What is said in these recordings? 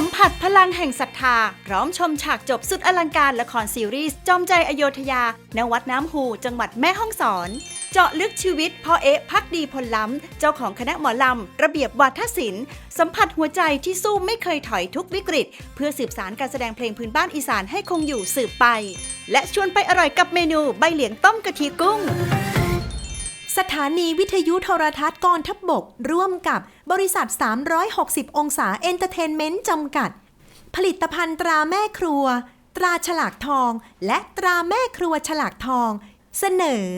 สัมผัสพลังแห่งศรัทธา พร้อมชมฉากจบสุดอลังการละครซีรีส์จอมใจอโยธยา ณ วัดน้ำฮูจังหวัดแม่ฮ่องสอน เจาะลึกชีวิตพ่อเอ๊ะพักดีพลล้ำ เจ้าของคณะหมอลำ ระเบียบวาทศิลป์ สัมผัสหัวใจที่สู้ไม่เคยถอยทุกวิกฤต เพื่อสืบสารการแสดงเพลงพื้นบ้านอีสานให้คงอยู่สืบไป และชวนไปอร่อยกับเมนูใบเหลียงต้มกะทิกุ้ง สถานีวิทยุโทรทัศน์กองทัพบบก ร่วมกับบริษัท 360 องศาเอนเตอร์เทนเมนต์จำกัด ผลิตภัณฑ์ตราแม่ครัว ตราฉลากทอง และตราแม่ครัวฉลากทอง เสนอ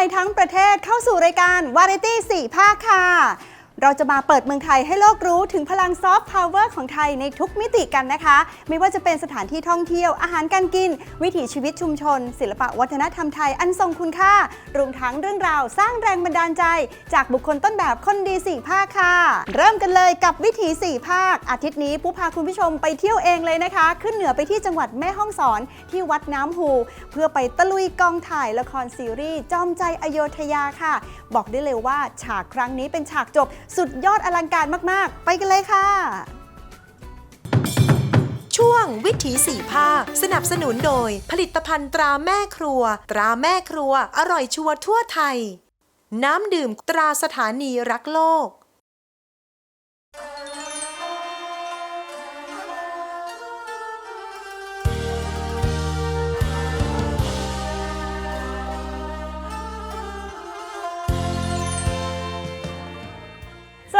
ทยทั้งประเทศเข้าสู่รายการวาไรตี้สี่ภาคค่ะ เราจะมาเปิดเมืองไทยให้โลกรู้ถึงพลังซอฟต์พาวเวอร์ของไทยในทุกมิติกันนะคะ ไม่ว่าจะเป็นสถานที่ท่องเที่ยว อาหารการกิน วิถีชีวิตชุมชน ศิลปะวัฒนธรรมไทยอันทรงคุณค่า รวมทั้งเรื่องราวสร้างแรงบันดาลใจ จากบุคคลต้นแบบคนดี4ภาคค่ะ เริ่มกันเลยกับวิถี4ภาค อาทิตย์นี้ปุ๊พาคุณผู้ชมไปเที่ยวเองเลยนะคะ ขึ้นเหนือไปที่จังหวัดแม่ฮ่องสอนที่วัดน้ำฮูเพื่อไปตะลุยกองถ่ายละครซีรีส์จอมใจอโยธยาค่ะ บอกได้เลยว่าฉากครั้งนี้เป็นฉากจบสุดยอดอลังการมาก ๆ ไปกันเลยค่ะ ช่วงวิถีสี่ภาค สนับสนุนโดย ผลิตภัณฑ์ตราแม่ครัว ตราแม่ครัว อร่อยชัวร์ทั่วไทย น้ำดื่มตราสถานีรักโลก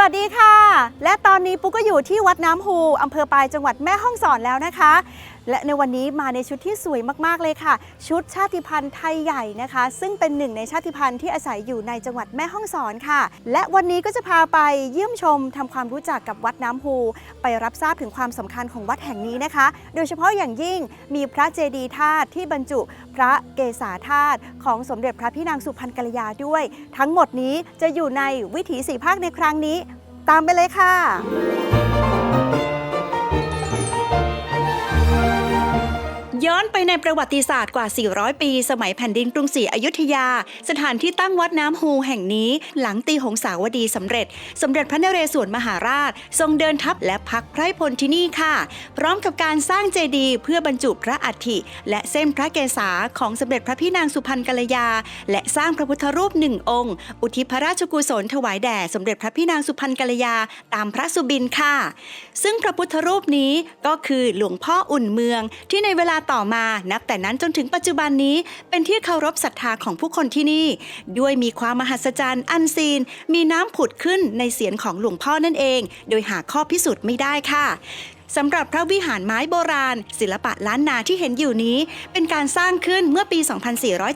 วัสดีค่ะ และตอนนี้ปุ๊กก็อยู่ที่วัดน้ำฮูอำเภอปลายจังหวัดแม่ฮ่องสอนแล้วนะคะ และในวันนี้มาในชุดที่สวยมากๆเลยค่ะ ชุดชาติพันธุ์ไทยใหญ่นะคะ ซึ่งเป็นหนึ่งในชาติพันธุ์ที่อาศัยอยู่ในจังหวัดแม่ฮ่องสอนค่ะ และวันนี้ก็จะพาไปเยี่ยมชมทำความรู้จักกับวัดน้ำฮูไปรับทราบถึงความสำคัญของวัดแห่งนี้นะคะ โดยเฉพาะอย่างยิ่งมีพระเจดีย์ธาตุที่บรรจุพระเกศาธาตุของสมเด็จพระพี่นางสุพรรณกัลยาด้วย ทั้งหมดนี้จะอยู่ในวิถีสีภาคในครั้งนี้ ตามไปเลยค่ะ ย้อนไปในประวัติศาสตร์กว่า 400 ปี สมัยแผ่นดินกรุงศรีอยุธยา สถานที่ตั้งวัดน้ำฮูแห่งนี้ หลังตีหงสาวดีสำเร็จ สมเด็จพระนเรศวรมหาราช ทรงเดินทัพและพักไพร่พลที่นี่ค่ะ พร้อมกับการสร้างเจดีย์เพื่อบรรจุพระอัฐิ และเส้นพระเกศาของสมเด็จพระพี่นางสุพรรณกัลยา และสร้างพระพุทธรูปหนึ่งองค์ อุทิศพระราชกุศลถวายแด่สมเด็จพระพี่นางสุพรรณกัลยา ตามพระสุบินค่ะ ซึ่งพระพุทธรูปนี้ก็คือหลวงพ่ออุ่นเมืองที่ในเวลาต่อมานับแต่นั้นจนถึงปัจจุบันนี้ เป็นที่เคารพศรัทธาของผู้คนที่นี่ ด้วยมีความมหัศจรรย์อันซีน มีน้ำผุดขึ้นในเสียงของหลวงพ่อนั่นเอง โดยหาข้อพิสูจน์ไม่ได้ค่ะ สำหรับพระวิหารไม้โบราณ ศิลปะล้านนาที่เห็นอยู่นี้ เป็นการสร้างขึ้นเมื่อปี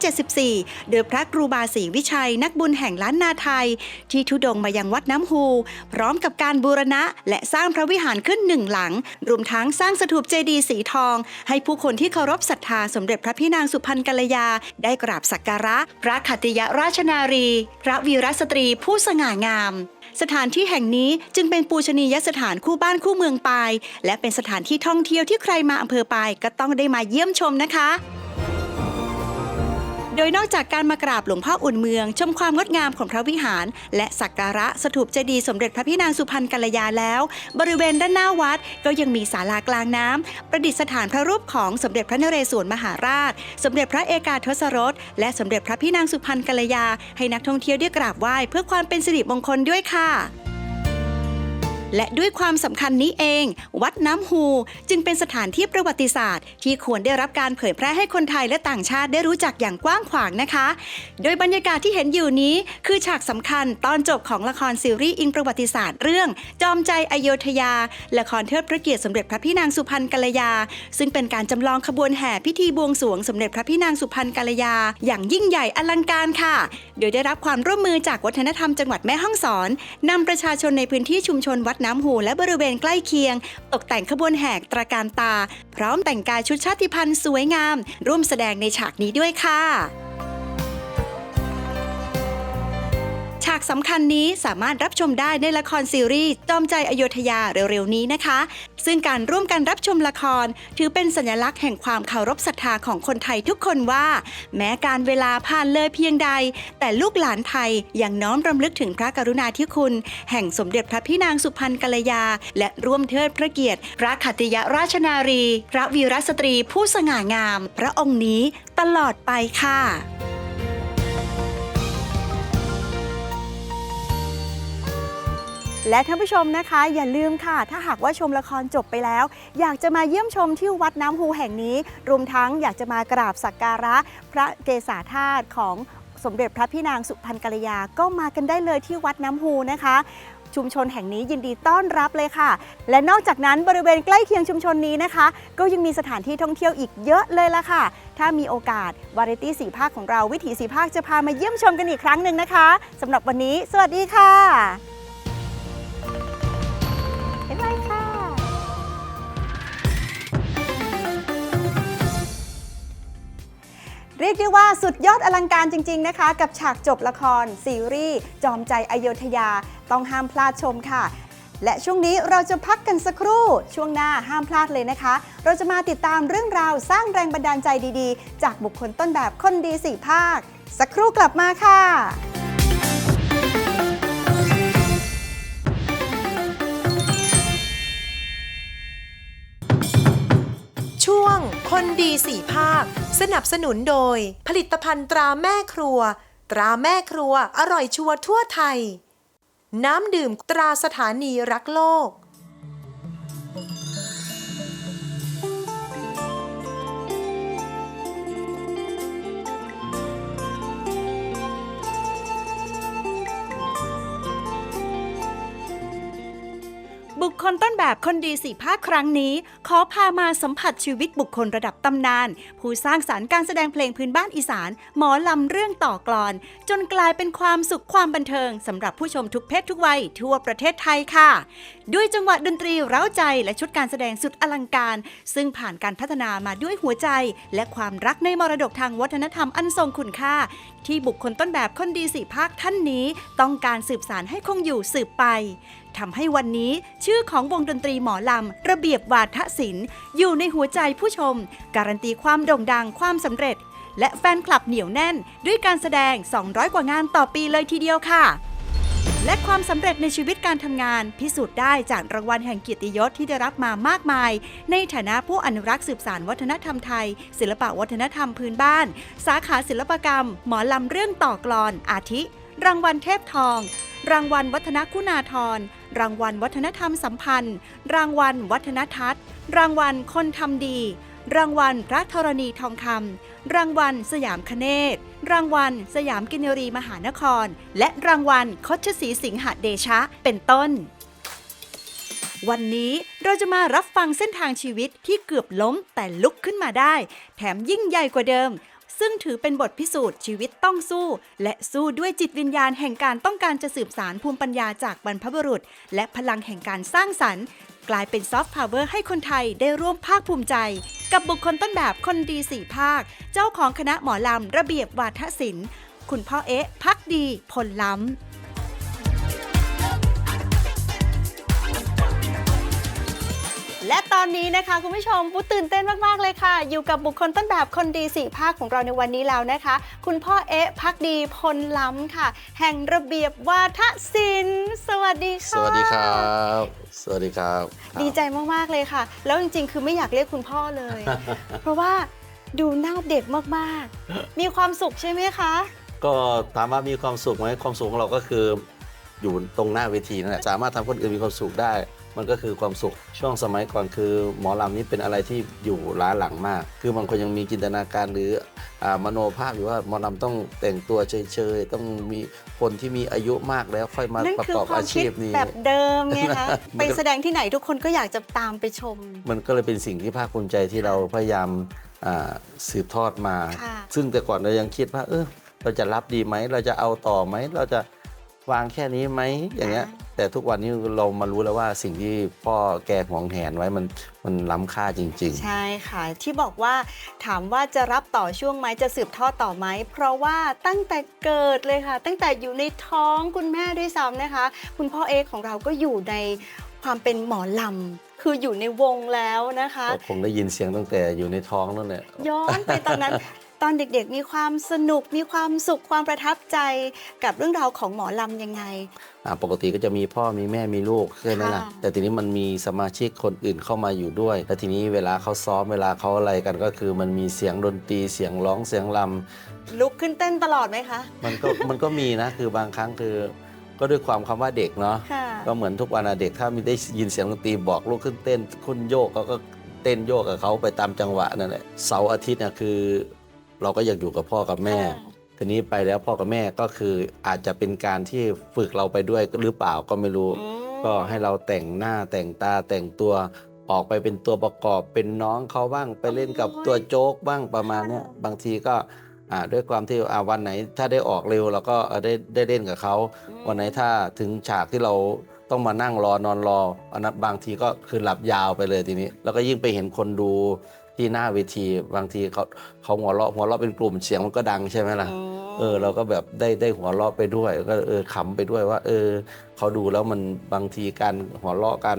2474 โดยพระครูบาศรีวิชัยนักบุญแห่งล้านนาไทย ที่ทุดงมายังวัดน้ำฮูพร้อมกับการบูรณะ และสร้างพระวิหารขึ้นหนึ่งหลัง รวมทั้งสร้างสถูปเจดีย์สีทอง ให้ผู้คนที่เคารพศรัทธาสมเด็จพระพี่นางสุพรรณกัลยา ได้กราบสักการะ พระขัตติยราชนารี พระวีรสตรีผู้สง่างาม สถานที่แห่งนี้จึงเป็นปูชนียสถานคู่บ้านคู่เมืองปาย และเป็นสถานที่ท่องเที่ยวที่ใครมาอำเภอปายก็ต้องได้มาเยี่ยมชมนะคะ โดยนอกจากการมากราบหลวงพ่ออุ่นเมือง ชมความงดงามของพระวิหาร และสักการะสถูปเจดีย์สมเด็จพระพี่นางสุพรรณกัลยาแล้ว บริเวณด้านหน้าวัดก็ยังมีศาลากลางน้ำประดิษฐานพระรูปของสมเด็จพระนเรศวรมหาราช สมเด็จพระเอกาทศรสและสมเด็จพระพี่นางสุพรรณกัลยา ให้นักท่องเที่ยวได้กราบไหว้เพื่อความเป็นสิริมงคลด้วยค่ะ และด้วยความสำคัญนี้เอง วัดน้ำฮูจึงเป็นสถานที่ประวัติศาสตร์ ที่ควรได้รับการเผยแพร่ให้คนไทยและต่างชาติได้รู้จักอย่างกว้างขวางนะคะ โดยบรรยากาศที่เห็นอยู่นี้คือฉากสำคัญตอนจบของละครซีรีส์อิงประวัติศาสตร์เรื่อง จอมใจอโยธยา ละครเทิดพระเกียรติสมเด็จพระพี่นางสุพรรณกัลยา ซึ่งเป็นการจำลองขบวนแห่พิธีบวงสรวงสมเด็จพระพี่นางสุพรรณกัลยา อย่างยิ่งใหญ่อลังการค่ะ โดยได้รับความร่วมมือจากวัฒนธรรมจังหวัดแม่ฮ่องสอนนำประชาชนในพื้นที่ชุมชนวัดน้ำหูและบริเวณใกล้เคียง ตกแต่งขบวนแห่ตระการตา พร้อมแต่งกายชุดชาติพันธุ์สวยงาม ร่วมแสดงในฉากนี้ด้วยค่ะ สำคัญนี้สามารถรับชมได้ในละครซีรีส์จอมใจอโยธยาเร็วๆนี้นะคะ ซึ่งการร่วมกันรับชมละคร ถือเป็นสัญลักษณ์แห่งความเคารพศรัทธาของคนไทยทุกคนว่า แม้การเวลาผ่านเลยเพียงใด แต่ลูกหลานไทยยังน้อมรำลึกถึงพระกรุณาธิคุณ แห่งสมเด็จพระพี่นางสุพรรณกัลยา และร่วมเทิดพระเกียรติ พระขัตติยราชนารี พระวีรสตรีผู้สง่างาม พระองค์นี้ตลอดไปค่ะ และท่านผู้ชมนะคะ อย่าลืมค่ะ ถ้าหากว่าชมละครจบไปแล้ว อยากจะมาเยี่ยมชมที่วัดน้ำฮูแห่งนี้ รวมทั้งอยากจะมากราบสักการะพระเกศาธาตุของสมเด็จพระพี่นางสุพรรณกัลยา ก็มากันได้เลยที่วัดน้ำฮูนะคะชุมชนแห่งนี้ยินดีต้อนรับเลยค่ะ และนอกจากนั้นบริเวณใกล้เคียงชุมชนนี้นะคะ ก็ยังมีสถานที่ท่องเที่ยวอีกเยอะเลยละค่ะ ถ้ามีโอกาสวาไรตี้สีภาคของเราวิถีสีภาคจะพามาเยี่ยมชมกันอีกครั้งหนึ่งนะคะสำหรับวันนี้ สวัสดีค่ะ เรียกได้ว่าสุดยอดอลังการจริง ๆนะคะ กับฉากจบละคร ซีรีส์จอมใจอโยธยา ต้องห้ามพลาดชมค่ะ และช่วงนี้เราจะพักกันสักครู่ ช่วงหน้าห้ามพลาดเลยนะคะ เราจะมาติดตามเรื่องราวสร้างแรงบันดาลใจดีๆ จากบุคคลต้นแบบคนดีสี่ภาค สักครู่กลับมาค่ะ คนดีสี่ภาค สนับสนุนโดย ผลิตภัณฑ์ตราแม่ครัว ตราแม่ครัวอร่อยชัวร์ทั่วไทย น้ำดื่มตราสถานีรักโลก บุคคลต้นแบบคนดีสี่ภาคครั้งนี้ ขอพามาสัมผัสชีวิตบุคคลระดับตำนาน ผู้สร้างสารรค์การแสดงเพลงพื้นบ้านอีสาน หมอลำเรื่องต่อกลอน จนกลายเป็นความสุขความบันเทิงสำหรับผู้ชมทุกเพศทุกวัยทั่วประเทศไทยค่ะ ด้วยจังหวะดนตรีเร้าใจและชุดการแสดงสุดอลังการ ซึ่งผ่านการพัฒนามาด้วยหัวใจ และความรักในมรดกทางวัฒนธรรมอันทรงคุณค่า ที่บุคคลต้นแบบคนดีสี่ภาคท่านนี้ ต้องการสืบสารให้คงอยู่สืบไป ทำให้วันนี้ ชื่อของวงดนตรีหมอลำ ระเบียบวาทศิลป์อยู่ในหัวใจผู้ชม การันตีความโด่งดังความสำเร็จ และแฟนคลับเหนียวแน่น ด้วยการแสดง 200 กว่างานต่อปีเลยทีเดียวค่ะและความสำเร็จในชีวิตการทำงาน พิสูจน์ได้จากรางวัลแห่งเกียรติยศที่ได้รับมามากมาย ในฐานะผู้อนุรักษ์สืบสานวัฒนธรรมไทย ศิลปะวัฒนธรรมพื้นบ้าน สาขาศิลปกรรม หมอลำเรื่องต่อกลอนอาทิ รางวัลเทพทอง รางวัลวัฒนคุณาธร รางวัลวัฒนธรรมสัมพันธ์ รางวัลวัฒนทัศน์ รางวัลคนทำดี รางวัลพระธรณีทองคำรางวัลสยามคเนศรางวัลสยามกินรีมหานคร และรางวัลคชศรีสิงหเดชะ เป็นต้นวันนี้เราจะมารับฟังเส้นทางชีวิตที่เกือบล้มแต่ลุกขึ้นมาได้ แถมยิ่งใหญ่กว่าเดิม ซึ่งถือเป็นบทพิสูจน์ชีวิตต้องสู้ และสู้ด้วยจิตวิญญาณแห่งการต้องการจะสืบสารภูมิปัญญาจากบรรพบุรุษ และพลังแห่งการสร้างสรรค์ กลายเป็นซอฟต์พาวเวอร์ให้คนไทยได้ร่วมภาคภูมิใจ กับบุคคลต้นแบบคนดีสี่ภาค เจ้าของคณะหมอลำระเบียบวาทศิลป์ คุณพ่อเอ๊ะพักดีพลล้ำ ตอนนี้นะคะ คุณผู้ชมปุ๊ตื่นเต้นมากๆเลยค่ะ อยู่กับบุคคลต้นแบบคนดีสี่ภาคของเราในวันนี้แล้วนะคะ คุณพ่อเอ๊ะพักดีพลล้ำค่ะ แห่งระเบียบวาทศิลป์สวัสดีสค่ะวัสดีครับ สวัสดีครับครับ ดีใจมากๆเลยค่ะ แล้วจริงๆ คือไม่อยากเรียกคุณพ่อเลย เพราะว่าดูหน้าเด็กมากๆ มีความสุขใช่ไหมคะ ก็ถามว่ามีความสุขไหมความสุขของเราก็คือ อยู่ตรงหน้าเวทีนั่นแหละสามารถทำคนอื่นมีความสุขได้ มันก็คือความสุขช่วงสมัยก่อนคือ หมอลำนี่เป็นอะไรที่อยู่ล้าหลังมาก คือบางคนยังมีจินตนาการหรืออ่ามโนภาพอยู่ว่าหมอลำต้องแต่งตัวเฉยๆ ต้องมีคนที่มีอายุมากแล้วค่อยมานั่นประคือกอบความอาคิชีดพนี้แบบเดิมไงคะมันก็ไปแสดงที่ไหนทุกคนก็อยากจะตามไปชม มันก็เลยเป็นสิ่งที่ภาคภูมิใจที่เราพยายามอ่าสืบทอดมาค่ะซึ่งแต่ก่อนเรายังคิดว่าเออเราจะรับดีไหม เราจะเอาต่อไหม เราจะวางแค่นี้ไหมอย่างเงี้ย แต่ทุกวันนี้เรามารู้แล้วว่าสิ่งที่พ่อแกหวงแหนไว้มันมันล้ำค่าจริงใช่ค่ะ ที่บอกว่าถามว่าจะรับต่อช่วงไหมจะสืบทอดต่อไหม เพราะว่าตั้งแต่เกิดเลยค่ะ ตั้งแต่อยู่ในท้องคุณแม่ด้วยซ้ำนะคะ คุณพ่อเอกของเราก็อยู่ในความเป็นหมอลำคืออยู่ในวงแล้วนะคะๆก็คงได้ยินเสียงตั้งแต่อยู่ในท้องนั่นแหละย้อนไปตอนนั้น ตอนเด็กๆ มีความสนุก มีความสุขความประทับใจกับเรื่องราวของหมอลำยังไง อ่าปกติก็จะมีพ่อมีแม่มีลูกใช่ไหมล่ะค่ะ แต่ทีนี้มันมีสมาชิกคนอื่นเข้ามาอยู่ด้วย แล้วทีนี้เวลาเขาซ้อมเวลาเขาอะไรกันก็คือ มันมีเสียงดนตรีเสียงร้องเสียงรำ ลุกขึ้นเต้นตลอดไหมคะ มันก็ มันก็มีนะคือบางครั้งคือ ก็ด้วยความคำว่าเด็กเนาะค่ะ ก็เหมือนทุกวันอะเด็กถ้ามีได้ยินเสียงดนตรีบอกลูกขึ้นเต้นคุณโยกเขาก็เต้นโยกกับเขาไปตามจังหวะนั่นแหละเสาร์อาทิตย์เนี่ยคือ เราก็อยากอยู่กับพ่อกับแม่ค่ะทีนี้ไปแล้วพ่อกับแม่ก็คืออาจจะเป็นการที่ฝึกเราไปด้วยหรือเปล่าก็ไม่รู้อืมก็ให้เราแต่งหน้าแต่งตาแต่งตัวออกไปเป็นตัวประกอบเป็นน้องเขาบ้างไปเล่นกับตัวโจ๊กบ้างประมาณเนี้ยบางทีก็อ่าด้วยความที่อ่าวันไหนถ้าได้ออกเร็วเราก็เอ่อได้ได้เล่นกับเขา วันไหนถ้าถึงฉากที่เราต้องมานั่งรอนอนรออันนั้นบางทีก็คือหลับยาวไปเลยทีนี้ แล้วก็ยิ่งไปเห็นคนดู ที่หน้าเวทีบางทีเขาเขาหัวเราะหัวเราะเป็นกลุ่มเสียงมันก็ดังใช่ไหมล่ะอืมเออเราก็แบบได้ได้หัวเราะไปด้วยก็เออขำไปด้วยว่า เออเขาดูแล้วมันบางทีการหัวเราะกัน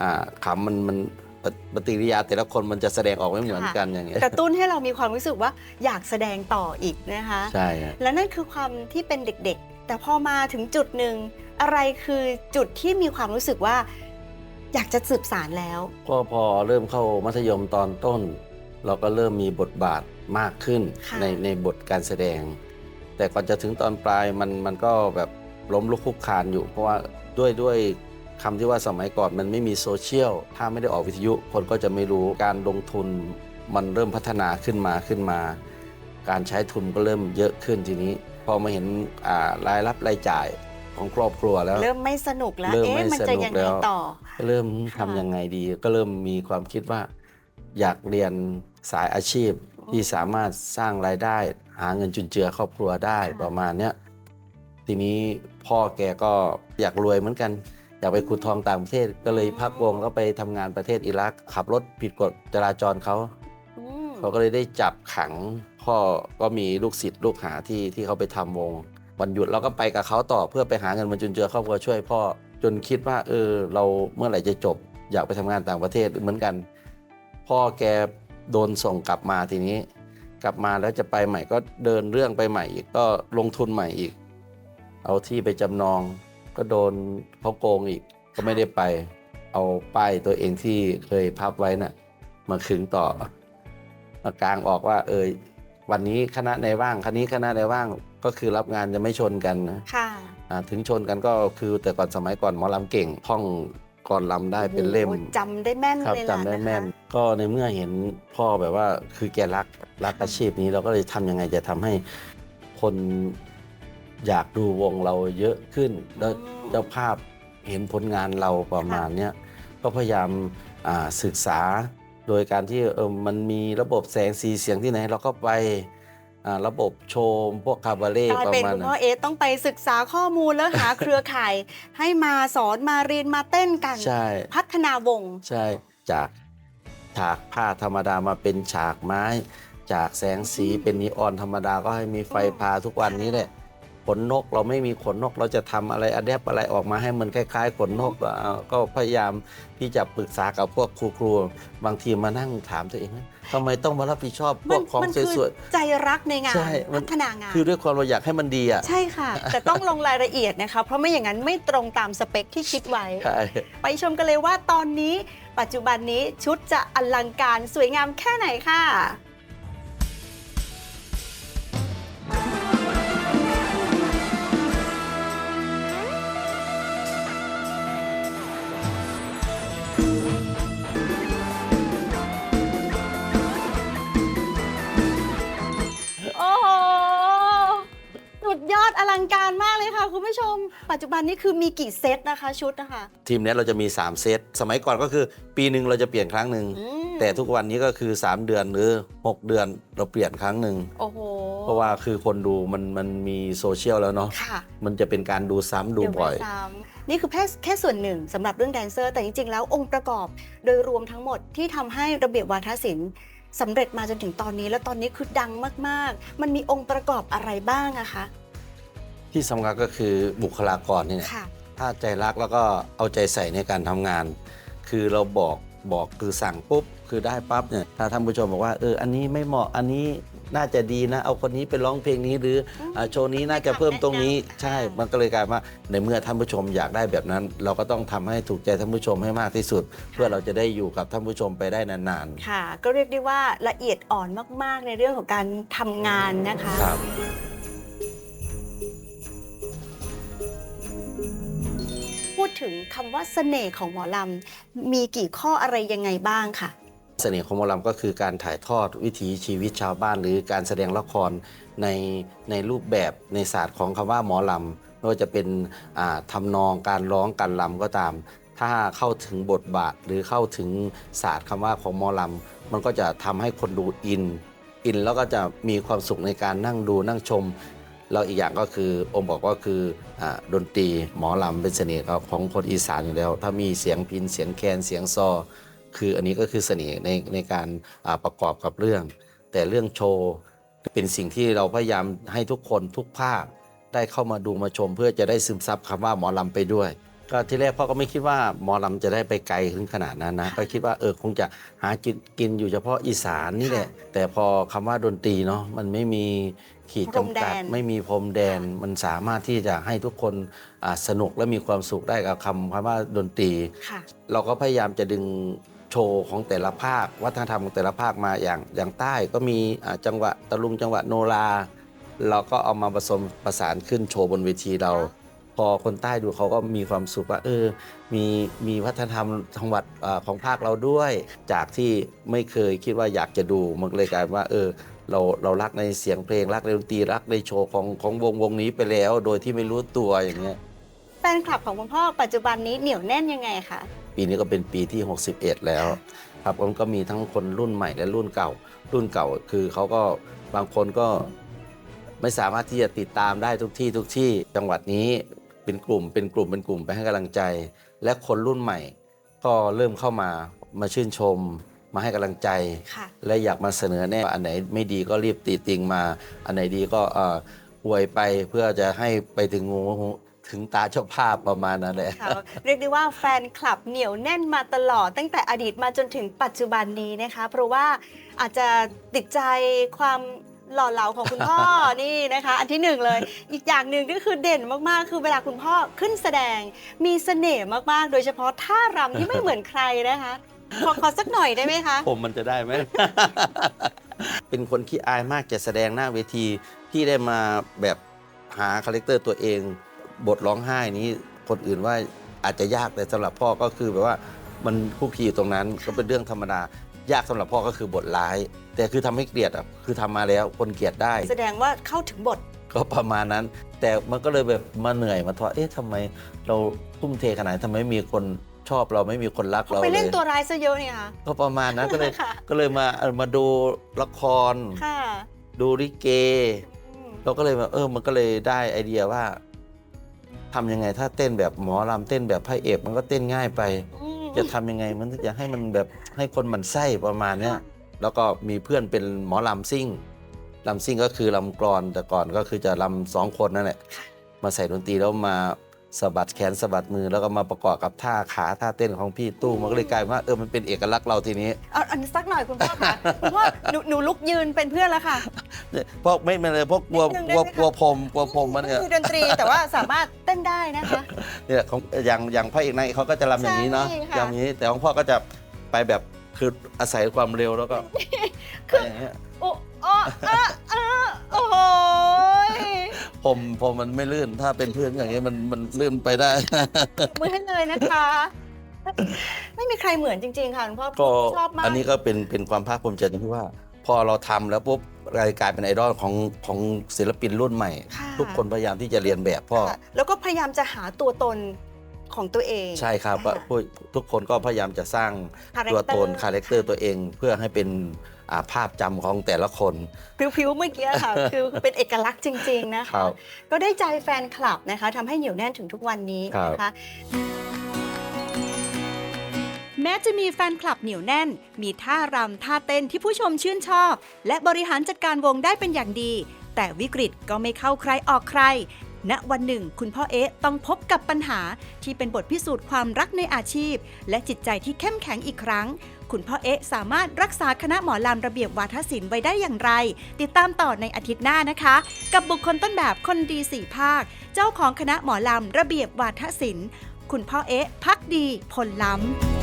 อ่าขำมันมันปฏิปฏิกิริยาแต่ละคนมันจะแสดงออกไม่เหมือนกันอย่างเงี้ยกระตุ้นให้เรามีความรู้สึกว่าอยากแสดงต่ออีกนะคะใช่ฮะและนั่นคือความที่เป็นเด็กๆ แต่พอมาถึงจุดหนึ่งอะไรคือจุดที่มีความรู้สึกว่า อยากจะสืบสารแล้ว ก็พอเริ่มเข้ามัธยมตอนต้น เราก็เริ่มมีบทบาทมากขึ้นค่ะในในบทการแสดง แต่ก่อนจะถึงตอนปลายมันมันก็แบบล้มลุกคลุกคลานอยู่ เพราะว่าด้วยด้วยคำที่ว่าสมัยก่อนมันไม่มีโซเชียลถ้าไม่ได้ออกวิทยุ คนก็จะไม่รู้การลงทุนมันเริ่มพัฒนาขึ้นมาขึ้นมา การใช้ทุนก็เริ่มเยอะขึ้นทีนี้ พอมาเห็นอ่ารายรับรายจ่าย ของครอบครัวแล้ว เริ่มไม่สนุกแล้ว เริ่มเอ๊ะไม่มันสจะนุกยังไงแล้ว ต่อก็เริ่มค่ะทำยังไงดี ก็เริ่มมีความคิดว่า อยากเรียนสายอาชีพที่สามารถสร้างรายได้ หาเงินจุนเจือครอบครัวได้ประมาณเนี้ยทีนี้พ่อแกก็อยากรวยเหมือนกัน อยากไปขุดทองต่างประเทศก็เลยพักวงแล้วไปทำงานประเทศอิรัก ขับรถผิดกฎจราจรเขา อืมเขาก็เลยได้จับขังพ่อก็มีลูกศิษย์ลูกหาที่ที่เขาไปทำวง วันหยุดเราก็ไปกับเขาต่อเพื่อไปหาเงินมาจุนเจือครอบครัวช่วยพ่อจนคิดว่าเออเราเมื่อไหร่จะจบ อยากไปทำงานต่างประเทศเหมือนกัน พ่อแกโดนส่งกลับมาทีนี้ กลับมาแล้วจะไปใหม่ก็เดินเรื่องไปใหม่อีกก็ลงทุนใหม่อีก เอาที่ไปจำนอง ก็โดนเขาโกงอีกก็ไม่ได้ไป เอาป้ายตัวเองที่เคยพับไว้น่ะมาขึงต่อมากลางออกว่า เออวันนี้คณะไหนว่างคณะนี้คณะไหนว่าง ก็คือรับงานจะไม่ชนกันนะค่ะอ่าถึงชนกันก็คือแต่ก่อนสมัยก่อนหมอลำเก่งท่องก่อนลำได้เป็นเล่ม โอ้โหจำได้แม่นครับเลยล่ะจำได้แม่น นะคะก็ในเมื่อเห็นพ่อแบบว่าคือแกรักรักอาชีพนี้เราก็เลยทำยังไงจะทำให้คนอยากดูวงเราเยอะขึ้น แล้วเจ้าภาพเห็นผลงานเราประมาณเนี้ยก็พยายามอ่าศึกษา โดยการที่เออมันมีระบบแสงสีเสียงที่ไหนเราก็ไปอ่า ระบบโชว์พวกคาบาเล่กลายประเป็นมาณคุณนั้พ่อนเอสต้องไปศึกษาข้อมูลแล้วหาเครือข่าย ให้มาสอนมาเรียนมาเต้นกัน ใช่ พัฒนาวง ใช่จากฉากผ้าธรรมดามาเป็นฉากไม้ จากแสงสีเป็นนีออนธรรมดาก็ให้มีไฟพาทุกวันนี้แหละ ขนนก เราไม่มีขนนก เราจะทำอะไรอัดแอปอะไรออกมาให้มันคล้ายๆขนนกอะก็พยายามที่จะปรึกษากับพวกครูครูๆบางทีมานั่งถามตัวเองว่าทำไมต้องมารับผิดชอบพวกของมัสคือวยใจรักในงานใช่มันพัฒนางานๆคือด้วยความเราอยากให้มันดีอะใช่ค่ะ แต่ต้องลงรายละเอียดนะคะ เพราะไม่อย่างนั้นไม่ตรงตามสเปคที่คิดไว้ใช่ไปชมกันเลยว่าตอนนี้ ปัจจุบันนี้ชุดจะอลังการสวยงามแค่ไหนค่ะ งการมากเลยค่ะคุณผู้ชม ปัจจุบันนี้คือมีกี่เซตนะคะชุดนะคะ ทีมเนี้ยเราจะมี 3 เซต สมัยก่อนก็คือปีหนึ่งเราจะเปลี่ยนครั้งหนึ่ง อืม แต่ทุกวันนี้ก็คือ 3 เดือนหรือ 6 เดือนเราเปลี่ยนครั้งหนึ่ง โอ้โหเพราะว่าคือคนดูมันมันมีโซเชียลแล้วเนาะ ค่ะ มันจะเป็นการดูซ้ำดูบ่อยเวไปซ้ำนี่คือแค่แค่ส่วนหนึ่งสำหรับเรื่องแดนเซอร์ แต่จริง ๆ แล้วองค์ประกอบโดยรวมทั้งหมดที่ทำให้ระเบียบวาทศิลป์สำเร็จมาจนถึงตอนนี้ แล้วตอนนี้คือดังมากๆ มันมีองค์ประกอบอะไรบ้างอะคะ ที่สำคัญก็คือบุคลากรนี่แหละค่ะ ถ้าใจรักแล้วก็เอาใจใส่ในการทำงาน คือเราบอกบอกคือสั่งปุ๊บ คือได้ปั๊บเนี่ยถ้าท่านผู้ชมบอกว่าเอออันนี้ไม่เหมาะอันนี้น่าจะดีนะ เอาคนนี้ไปร้องเพลงนี้หรืออ่าโชว์นี้น่าจะเพิ่มตรงนี้แนะนำใช่มันก็เลยกลายว่าในเมื่อท่านผู้ชมอยากได้แบบนั้น เราก็ต้องทำให้ถูกใจท่านผู้ชมให้มากที่สุด เพื่อเราจะได้อยู่กับท่านผู้ชมไปได้นานค่ะ ก็เรียกได้ว่าละเอียดอ่อนมาก ๆ ในเรื่องของการทำงานนะคะ ๆครับ ถึงคำว่าเสน่ห์ของหมอลำมีกี่ข้ออะไรยังไงบ้างค่ะ เสน่ห์ของหมอลำก็คือการถ่ายทอดวิถีชีวิตชาวบ้าน หรือการแสดงละครในในรูปแบบในศาสตร์ของคำว่าหมอลำไม่ว่าจะเป็นอ่าทำนองการร้องการลำก็ตาม ถ้าเข้าถึงบทบาทหรือเข้าถึงศาสตร์คำว่าของหมอลำมันก็จะทำให้คนดูอินอินแล้วก็จะมีความสุขในการนั่งดูนั่งชม แล้วอีกอย่างก็คือองค์บอกว่าคืออดนตรีหมอลำเป็นเสน่ห์ของคนอีสานอยู่แล้ว ถ้ามีเสียงพินเสียงแคนเสียงซอ คืออันนี้ก็คือเสน่ห์ในในการประกอบกับเรื่อง แต่เรื่องโชว์เป็นสิ่งที่เราพยายามให้ทุกคนทุกภาคได้เข้ามาดูมาชมเพื่อจะได้ซึมซับคำว่าหมอลำไปด้วย ก็ที่แรกพ่อก็ไม่คิดว่าหมอลำจะได้ไปไกลถึงขนาดนั้นนะก็คิดว่าเออคงจะหากินกินอยู่เฉพาะอีสานนี่แหละ แต่พอคำว่าดนตรีเนาะมันไม่มีขีดจำกัด พรมแดน ไม่มีพรมแดนมันสามารถที่จะให้ทุกคนอ่าสนุกและมีความสุขได้กับคำคำว่าดนตรี ค่ะ เราก็พยายามจะดึงโชว์ของแต่ละภาค วัฒนธรรมของแต่ละภาคมาอย่างอย่างใต้ก็มีอ่าจังหวะตะลุงจังหวะโนรา เราก็เอามาผสมประสานขึ้นโชว์บนเวทีเรา พอคนใต้ดูเขาก็มีความสุขว่าเออ มีมีวัฒนธรรมจังหวัดอ่าของภาคเราด้วย จากที่ไม่เคยคิดว่าอยากจะดูมันก็เลยกลายเป็นว่า เออ เราเรารักในเสียงเพลงรักในดนตรีรักในโชว์ของของวงวงนี้ไปแล้ว โดยที่ไม่รู้ตัวอย่างเงี้ยแฟนคลับของคุณพ่อปัจจุบันนี้เหนียวแน่นยังไงคะปีนี้ก็เป็นปีที่ 61 แล้ว ครับมันก็มีทั้งคนรุ่นใหม่และรุ่นเก่า รุ่นเก่าคือเขาก็บางคนก็ไม่สามารถที่จะติดตามได้ทุกที่ทุกที่จังหวัดนี้ เป็นกลุ่ม เป็นกลุ่มเป็นกลุ่มไปให้กำลังใจ และคนรุ่นใหม่ ก็เริ่มเข้ามามาชื่นชม มาให้กำลังใจค่ะและอยากมาเสนอแน่อันไหนไม่ดีก็รีบตีติงมา อันไหนดีก็เอ่ออวยไปเพื่อจะให้ไปถึงงูถึงตาเจ้าภาพประมาณนั้นแหละค่ะเรียกได้ว่าแฟนคลับเหนียวแน่นมาตลอด ตั้งแต่อดีตมาจนถึงปัจจุบันนี้นะคะ เพราะว่าอาจจะติดใจความ หล่อเหลาของคุณพ่อ นี่นะคะ อันที่หนึ่งเลย อีกอย่างหนึ่งก็คือเด่นมากๆ คือเวลาคุณพ่อขึ้นแสดง มีเสน่ห์มากๆ โดยเฉพาะท่ารำที่ไม่เหมือนใครนะคะขอขอสักหน่อยได้ไหมคะ ผมมันจะได้ไหม เป็นคนขี้อายมากจะแสดงหน้าเวทีที่ได้มาแบบหาคาแรคเตอร์ตัวเอง บทร้องไห้นี้คนอื่นว่าอาจจะยากแต่สำหรับพ่อก็คือแบบว่ามันคุกคีอยู่ตรงนั้นก็เป็นเรื่องธรรมดายากสำหรับพ่อก็คือบทร้าย แต่คือทำให้เกลียดอะคือทำมาแล้วคนเกลียดได้ แสดงว่าเข้าถึงบท ก็ประมาณนั้น แต่มันก็เลยแบบมาเหนื่อยมาท้อเอ๊ะทำไมเราทุ่มเทขนาดนั้นทำไมไม่มีคนชอบเราไม่มีคนรักเราไปเลเล่นยตัวร้ายซะเยอะเนี่ยค่ะ ก็ประมาณนั้นก็เลยค่ะ ก็เลยมาเออมาดูละคร ค่ะดูลิเก อืมเราก็เลยแบบเออ มันก็เลยได้ไอเดียว่าทำยังไงถ้าเต้นแบบหมอลำเต้นแบบพระเอกมันก็เต้นง่ายไป อืมจะทำยังไงมันถึงจะให้มันแบบให้คนหมันไส้ประมาณเนี้ย แล้วก็มีเพื่อนเป็นหมอลำซิ่งลำซิ่งก็คือลำกรอนแต่ก่อนก็คือจะลำสองคนนั่นแหละมาใส่ดนตรีแล้วมาสะบัดแขนสะบัดมือแล้วก็มาประกอบกับท่าขาท่าเต้นของพี่ตู้มันก็เลยกลายเป็นว่าเออมันเป็นเอกลักษณ์เราทีนี้เอาอันนี้สักหน่อยคุณพ่อค่ะคุณพ่อหนูหนูลุกยืนเป็นเพื่อนแล้วค่ะเนี่ยพวกไม่ไม่เลยพวกกลัวนิดนึงได้กลัวไหมคะกลัวพรมกลัวพรมมันเนี่ยคือดนตรีแต่ว่าสามารถเต้นได้นะคะเนี่ยของอย่างอย่างพระเอกนายเขาก็จะรำอย่างนี้เนาะใช่ค่ะอย่างนี้แต่ของพ่อก็จะไปแบบ คืออาศัยความเร็วแล้วก็ไปอย่างเงี้ยโอ้โอ้อะอะโอ้โหยผมผมมันไม่ลื่นถ้าเป็นเพื่อนอย่างเงี้ยมันมันลื่นไปได้ มือให้เลยนะคะ ไม่มีใครเหมือนจริง ๆ ค่ะคุณพ่อก็ชอบมากอันนี้ก็เป็นเป็นความภาคภูมิใจตรงที่ว่า พอเราทำแล้วปุ๊บกลายเป็นไอดอลของของศิลปินรุ่นใหม่ค่ะทุกคนพยายามที่จะเรียนแบบพ่อค่ะแล้วก็พยายามจะหาตัวตน ของตัวเอง ใช่ครับค่ะว่าผู้ทุกคนก็พยายามจะสร้าง Character ตัวตนคาแรคเตอร์ตัวเองเพื่อให้เป็นอ่าภาพจำของแต่ละคนพิวๆเมื่อกี้ค่ะ คือเป็นเอกลักษณ์จริง ๆ นะครัคะ บก็ได้ใจแฟนคลับนะคะทำให้เหนียวแน่นถึงทุกวันนี้ครับนะคะแม้จะมีแฟนคลับเหนียวแน่น มีท่ารำท่าเต้นที่ผู้ชมชื่นชอบ และบริหารจัดการวงได้เป็นอย่างดี แต่วิกฤตก็ไม่เข้าใครออกใคร ณวันหนึ่ง คุณพ่อเอ๊ะต้องพบกับปัญหาที่เป็นบทพิสูจน์ความรักในอาชีพ และจิตใจที่เข้มแข็งอีกครั้ง คุณพ่อเอ๊ะสามารถรักษาคณะหมอลำระเบียบวาทศิลป์ไว้ได้อย่างไร ติดตามต่อในอาทิตย์หน้านะคะ กับบุคคลต้นแบบคนดีสี่ภาค เจ้าของคณะหมอลำระเบียบวาทศิลป์ คุณพ่อเอ๊ะพักดีพลล้ำ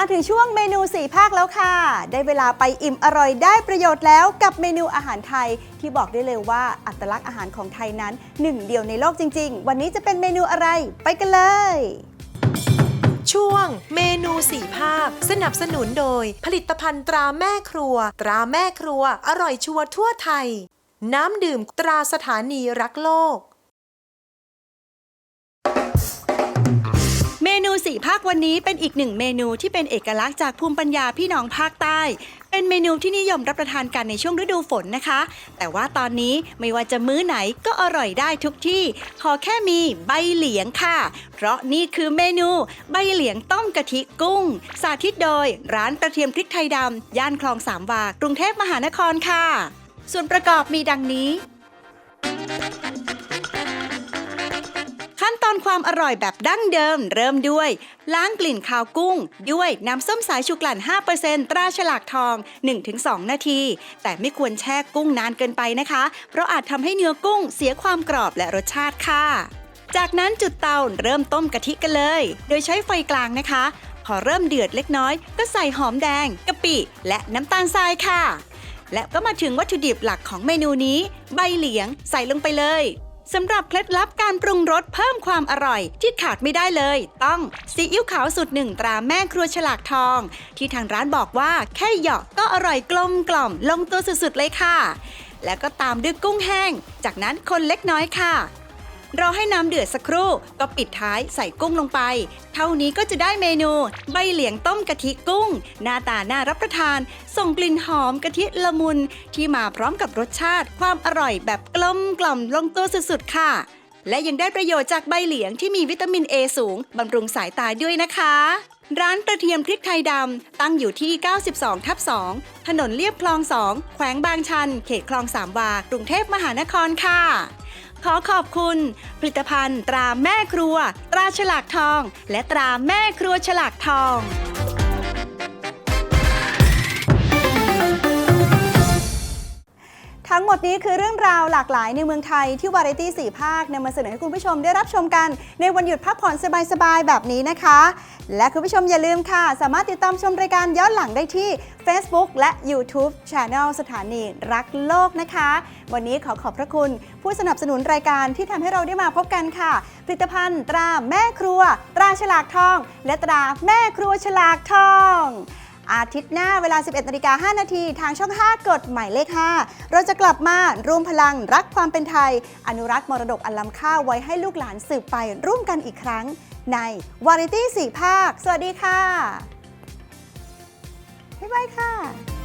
มาถึงช่วงเมนูสี่ภาคแล้วค่ะ ได้เวลาไปอิ่มอร่อยได้ประโยชน์แล้วกับเมนูอาหารไทย ที่บอกได้เลยว่าอัตลักษณ์อาหารของไทยนั้นหนึ่งเดียวในโลกจริง ๆ วันนี้จะเป็นเมนูอะไร ไปกันเลย ช่วงเมนูสี่ภาค สนับสนุนโดย ผลิตภัณฑ์ตราแม่ครัว ตราแม่ครัว อร่อยชัวร์ทั่วไทย น้ำดื่มตราสถานีรักโลก นูสี่ภาควันนี้เป็นอีกหนึ่งเมนูที่เป็นเอกลักษณ์จากภูมิปัญญาพี่น้องภาคใต้ เป็นเมนูที่นิยมรับประทานกันในช่วงฤดูฝนนะคะ แต่ว่าตอนนี้ไม่ว่าจะมื้อไหนก็อร่อยได้ทุกที่ ขอแค่มีใบเหลียงค่ะ เพราะนี่คือเมนูใบเหลียงต้มกะทิกุ้ง สาธิตโดย ร้านกระเทียมพริกไทยดำย่านคลองสามวากรุงเทพมหานครค่ะ ส่วนประกอบมีดังนี้ ขั้นตอนความอร่อยแบบดั้งเดิม เริ่มด้วย ล้างกลิ่นคาวกุ้ง ด้วยน้ำส้มสายชูกลั่น 5%ตราฉลากทอง 1-2 นาที แต่ไม่ควรแช่กุ้งนานเกินไปนะคะ เพราะอาจทำให้เนื้อกุ้งเสียความกรอบและรสชาติค่ะ จากนั้นจุดเตาเริ่มต้มกะทิกันเลย โดยใช้ไฟกลางนะคะ พอเริ่มเดือดเล็กน้อย ก็ใส่หอมแดงกะปิ และน้ำตาลทรายค่ะ และก็มาถึงวัตถุดิบหลักของเมนูนี้ ใบเหลียงใส่ลงไปเลย สำหรับเคล็ดลับการปรุงรสเพิ่มความอร่อย ที่ขาดไม่ได้เลย ต้องซีอิ๊วขาวสูตรหนึ่งตราแม่ครัวฉลากทอง ที่ทางร้านบอกว่าแค่หยอกก็อร่อยกลมกล่อมลงตัวสุดๆเลยค่ะ แล้วก็ตามด้วยกุ้งแห้ง จากนั้นคนเล็กน้อยค่ะ รอให้น้ำเดือดสักครู่ ก็ปิดท้ายใส่กุ้งลงไป เท่านี้ก็จะได้เมนู ใบเหลียงต้มกะทิกุ้ง หน้าตาน่ารับประทาน ส่งกลิ่นหอมกะทิละมุน ที่มาพร้อมกับรสชาติ ความอร่อยแบบกลมกล่อมลงตัวสุดๆค่ะ และยังได้ประโยชน์จากใบเหลียงที่มีวิตามิน A สูงบำรุงสายตาด้วยนะคะร้านกระเทียมพริกไทยดำ ตั้งอยู่ที่ 92 ทับ 2 ถนนเลียบคลอง 2 แขวงบางชัน เขตคลองสามวา กรุงเทพมหานครค่ะ ขอขอบคุณ ผลิตภัณฑ์ตราแม่ครัว ตราฉลากทอง และตราแม่ครัวฉลากทอง ทั้งหมดนี้คือเรื่องราวหลากหลายในเมืองไทยที่วาไรตี้สี่ภาคนำมาเสนอให้คุณผู้ชมได้รับชมกัน ในวันหยุดพักผ่อนสบายๆแบบนี้นะคะ และคุณผู้ชมอย่าลืมค่ะ สามารถติดตามชมรายการย้อนหลังได้ที่ Facebook และ YouTube Channel สถานีรักโลกนะคะ วันนี้ขอขอบพระคุณผู้สนับสนุนรายการที่ทำให้เราได้มาพบกันค่ะ ผลิตภัณฑ์ตราแม่ครัว ตราฉลากทอง และตราแม่ครัวฉลากทอง อาทิตย์หน้าเวลา 11นาฬิกา5นาทีทางช่อง 5 กดหมายเลข 5 เราจะกลับมารวมพลังรักความเป็นไทย อนุรักษ์มรดกอันล้ำค่าไว้ให้ลูกหลานสืบไปร่วมกันอีกครั้ง ในวาไรตี้สี่ภาค สวัสดีค่ะ บ๊ายบายค่ะ